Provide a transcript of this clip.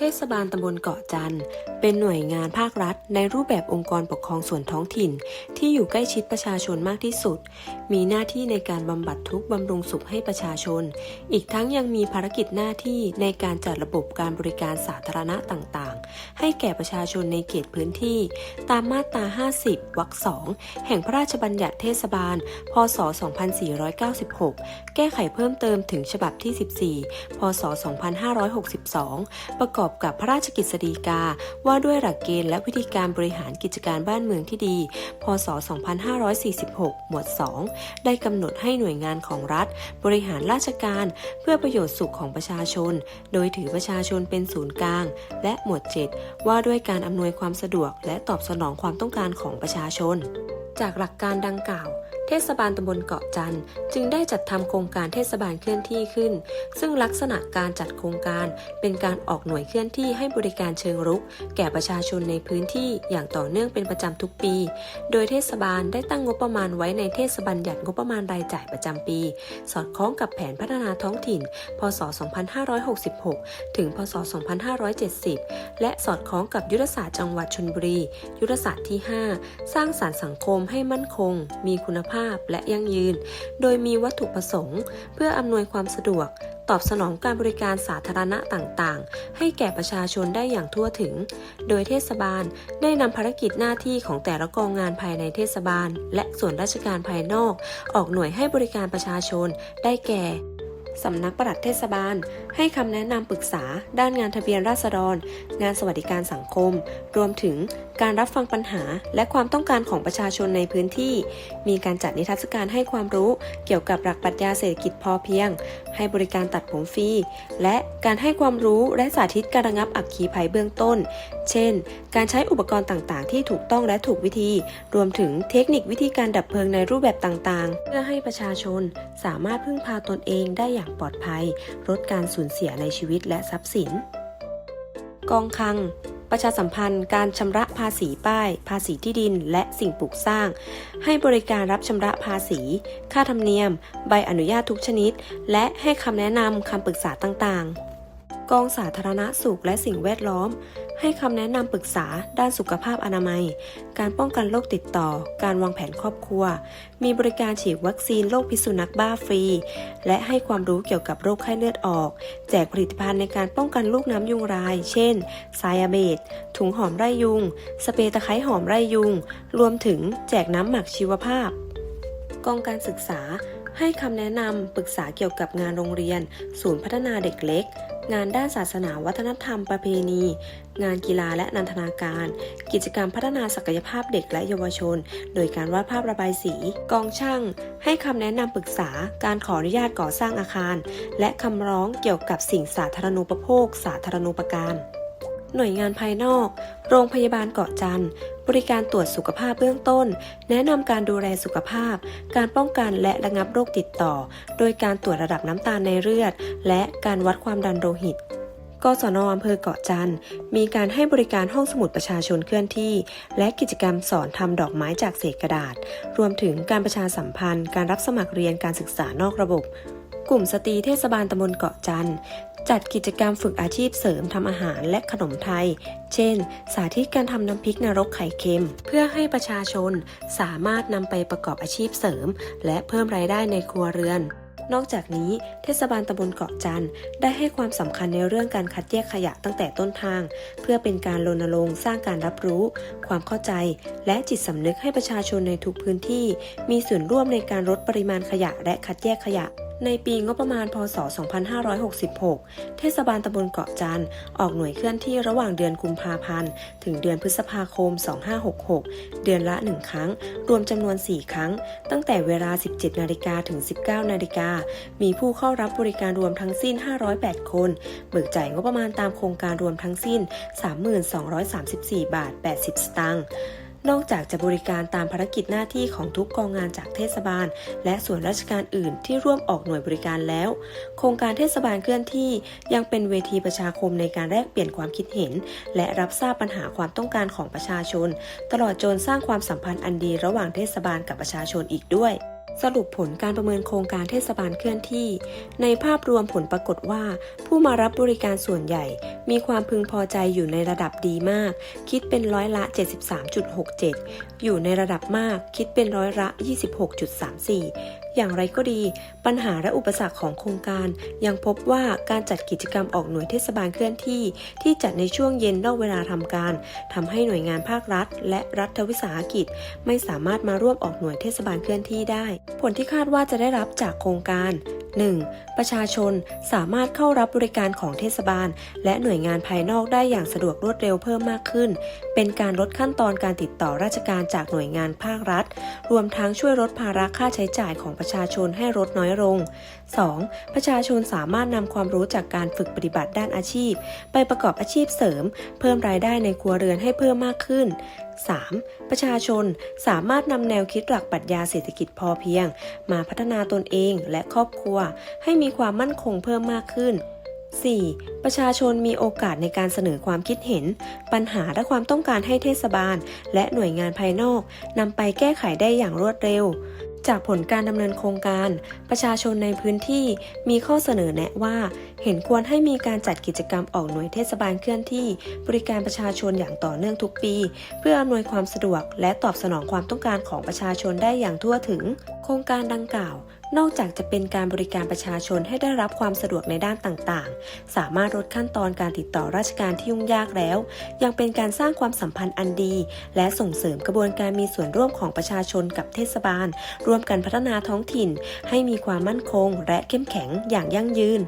เทศบาลตำบลเกาะจันทร์เป็นหน่วยงานภาครัฐ ในรูปแบบองค์กรปกครองส่วนท้องถิ่น ที่อยู่ใกล้ชิดประชาชนมากที่สุด มีหน้าที่ในการบำบัดทุกข์บำรุงสุขให้ประชาชน อีกทั้งยังมีภารกิจหน้าที่ในการจัดระบบการบริการสาธารณะต่าง ให้แก่ประชาชนในเขตพื้นที่ ตามมาตรา 50 วรรคสองแห่งพระราชบัญญัติเทศบาล พศ 2496 แก้ไขเพิ่มเติมถึงฉบับที่ 14 พศ 2562 ประกอบกับพระราชกิจสีกา ว่าด้วยหลักเกณฑ์และวิธีการบริหารกิจการบ้านเมืองที่ดี พศ 2546 หมวด 2 ได้กำหนดให้หน่วยงานของรัฐ บริหารราชการ เพื่อประโยชน์สุขของประชาชน โดยถือประชาชนเป็นศูนย์กลาง และหมวด 7ว่าด้วยการอำนวยความสะดวกและตอบสนองความต้องการของประชาชน จากหลักการดังกล่าว เทศบาลตำบลเกาะจันทร์จึงได้จัดทำโครงการเทศบาลเคลื่อนที่ขึ้น ซึ่งลักษณะการจัดโครงการเป็นการออกหน่วยเคลื่อนที่ให้บริการเชิงรุก แก่ประชาชนในพื้นที่อย่างต่อเนื่องเป็นประจำทุกปี โดยเทศบาลได้ตั้งงบประมาณไว้ในเทศบัญญัติงบประมาณรายจ่ายประจำปี สอดคล้องกับแผนพัฒนาท้องถิ่น พศ 2566 ถึง พศ 2570 และสอดคล้องกับยุทธศาสตร์จังหวัดชลบุรี ยุทธศาสตร์ที่ 5 สร้างสารรค์สังคมให้มั่นคง มีคุณภาพและยั่งยืน โดยมีวัตถุประสงค์ เพื่ออำนวยความสะดวก ตอบสนองการบริการสาธารณะต่างๆ ให้แก่ประชาชนได้อย่างทั่วถึง โดยเทศบาลได้นำภารกิจหน้าที่ของแต่ละกองงานภายในเทศบาล และส่วนราชการภายนอก ออกหน่วยให้บริการประชาชน ได้แก่สำนักปลัดเทศบาล ให้คำแนะนำปรึกษาด้านงานทะเบียนราษฎร งานสวัสดิการสังคม รวมถึง การรับฟังปัญหาและความต้องการของประชาชนในพื้นที่ มีการจัดนิทรรศการให้ความรู้เกี่ยวกับหลักปรัชญาเศรษฐกิจพอเพียง ให้บริการตัดผมฟรี และการให้ความรู้และสาธิตการระงับอักขีภัยเบื้องต้น เช่น การใช้อุปกรณ์ต่างๆ ที่ถูกต้องและถูกวิธี รวมถึงเทคนิควิธีการดับเพลิงในรูปแบบต่างๆ เพื่อให้ประชาชนสามารถพึ่งพาตนเองได้อย่างปลอดภัย ลดการสูญเสียในชีวิตและทรัพย์สิน กองคลัง ประชาสัมพันธ์การชำระภาษีป้าย ภาษีที่ดิน และสิ่งปลูกสร้าง ให้บริการรับชำระภาษี ค่าธรรมเนียม ใบอนุญาตทุกชนิด และให้คำแนะนำคำปรึกษาต่างๆ กองสาธารณสุขและสิ่งแวดล้อม ให้คำแนะนำปรึกษาด้านสุขภาพอนามัย การป้องกันโรคติดต่อ การวางแผนครอบครัว มีบริการฉีดวัคซีนโรคพิษสุนัขบ้าฟรี และให้ความรู้เกี่ยวกับโรคไข้เลือดออก แจกผลิตภัณฑ์ในการป้องกันลูกน้ำยุงลาย เช่นไซอาเบตถุงหอมไร่ยุง สเปรย์ตะไคร้หอมไร่ยุง รวมถึงแจกน้ำหมักชีวภาพ กองการศึกษา ให้คำแนะนำปรึกษาเกี่ยวกับงานโรงเรียน ศูนย์พัฒนาเด็กเล็ก งานด้านศาสนาวัฒนธรรมประเพณี งานกีฬาและนันทนาการ กิจกรรมพัฒนาศักยภาพเด็กและเยาวชน โดยการวาดภาพระบายสี กองช่าง ให้คำแนะนำปรึกษาการขออนุญาตก่อสร้างอาคาร และคำร้องเกี่ยวกับสิ่งสาธารณูปโภค สาธารณูปการ หน่วยงานภายนอก โรงพยาบาลเกาะจันทร์ บริการตรวจสุขภาพเบื้องต้น แนะนำการดูแลสุขภาพ การป้องกันและระงับโรคติดต่อ โดยการตรวจระดับน้ำตาลในเลือด และการวัดความดันโลหิตกศนอำเภอเกาะจันทร์มีการให้บริการห้องสมุดประชาชนเคลื่อนที่ และกิจกรรมสอนทำดอกไม้จากเศษกระดาษ รวมถึงการประชาสัมพันธ์ การรับสมัครเรียนการศึกษานอกระบบ กลุ่มสตรีเทศบาลตำบลเกาะจันทร์จัดกิจกรรมฝึกอาชีพเสริมทำอาหารและขนมไทย เช่น สาธิตการทำน้ำพริกนรกไข่เค็ม เพื่อให้ประชาชนสามารถนำไปประกอบอาชีพเสริม และเพิ่มรายได้ในครัวเรือน นอกจากนี้เทศบาลตำบลเกาะจันทร์ได้ให้ความสำคัญในเรื่องการคัดแยกขยะตั้งแต่ต้นทาง เพื่อเป็นการรณรงค์สร้างการรับรู้ ความเข้าใจ และจิตสำนึกให้ประชาชนในทุกพื้นที่ มีส่วนร่วมในการลดปริมาณขยะและคัดแยกขยะ ในปีงบประมาณ พศ 2566 เทศบาลตำบลเกาะจันทร์ออกหน่วยเคลื่อนที่ระหว่างเดือนกุมภาพันธ์ ถึงเดือนพฤษภาคม 2566 เดือนละ 1 ครั้ง รวมจำนวน 4 ครั้ง ตั้งแต่เวลา 17 นาฬิกาถึง 19 นาฬิกา มีผู้เข้ารับบริการรวมทั้งสิ้น 508 คน เบิกจ่ายงบประมาณตามโครงการรวมทั้งสิ้น 3234 บาท 80 สตางค์ นอกจากจะบริการตามภารกิจหน้าที่ของทุกกองงานจากเทศบาล และส่วนราชการอื่นที่ร่วมออกหน่วยบริการแล้ว โครงการเทศบาลเคลื่อนที่ยังเป็นเวทีประชาคมในการแลกเปลี่ยนความคิดเห็น และรับทราบปัญหาความต้องการของประชาชน ตลอดจนสร้างความสัมพันธ์อันดีระหว่างเทศบาลกับประชาชนอีกด้วย สรุปผลการประเมินโครงการเทศบาลเคลื่อนที่ ในภาพรวมผลปรากฏว่า ผู้มารับบริการส่วนใหญ่ มีความพึงพอใจอยู่ในระดับดีมาก คิดเป็นร้อยละ 73.67 อยู่ในระดับมากคิดเป็นร้อยละ 26.34อย่างไรก็ดี ปัญหาและอุปสรรคของโครงการ ยังพบว่าการจัดกิจกรรมออกหน่วยเทศบาลเคลื่อนที่ ที่จัดในช่วงเย็นนอกเวลาทำการทำให้หน่วยงานภาครัฐ และรัฐวิสาหกิจ ไม่สามารถมาร่วมออกหน่วยเทศบาลเคลื่อนที่ได้ผลที่คาดว่าจะได้รับจากโครงการ 1. ประชาชนสามารถเข้ารับบริการของเทศบาล และหน่วยงานภายนอกได้อย่างสะดวกรวดเร็วเพิ่มมากขึ้น เป็นการลดขั้นตอนการติดต่อราชการจากหน่วยงานภาครัฐ รวมทั้งช่วยลดภาระค่าใช้จ่ายของประชาชนให้ลดน้อยลง 2. ประชาชนสามารถนำความรู้จากการฝึกปฏิบัติด้านอาชีพ ไปประกอบอาชีพเสริม เพิ่มรายได้ในครัวเรือนให้เพิ่มมากขึ้น 3. ประชาชนสามารถนำแนวคิดหลักปรัชญาเศรษฐกิจพอเพียง มาพัฒนาตนเองและครอบครัว ให้มีความมั่นคงเพิ่มมากขึ้น 4. ประชาชนมีโอกาสในการเสนอความคิดเห็น ปัญหาและความต้องการให้เทศบาล และหน่วยงานภายนอกนำไปแก้ไขได้อย่างรวดเร็ว จากผลการดำเนินโครงการ ประชาชนในพื้นที่มีข้อเสนอแนะว่า เห็นควรให้มีการจัดกิจกรรมออกหน่วยเทศบาลเคลื่อนที่ บริการประชาชนอย่างต่อเนื่องทุกปี เพื่ออำนวยความสะดวกและตอบสนองความต้องการของประชาชนได้อย่างทั่วถึง ครงการดังกล่าว นอกจากจะเป็นการบริการประชาชนให้ได้รับความสะดวกในด้านต่างๆ สามารถลดขั้นตอนการติดต่อราชการที่ยุ่งยากแล้ว ยังเป็นการสร้างความสัมพันธ์อันดี และส่งเสริมกระบวนการมีส่วนร่วมของประชาชนกับเทศบาล ร่วมกันพัฒนาท้องถิ่น ให้มีความมั่นคง และเข้มแข็งอย่างยั่งยืน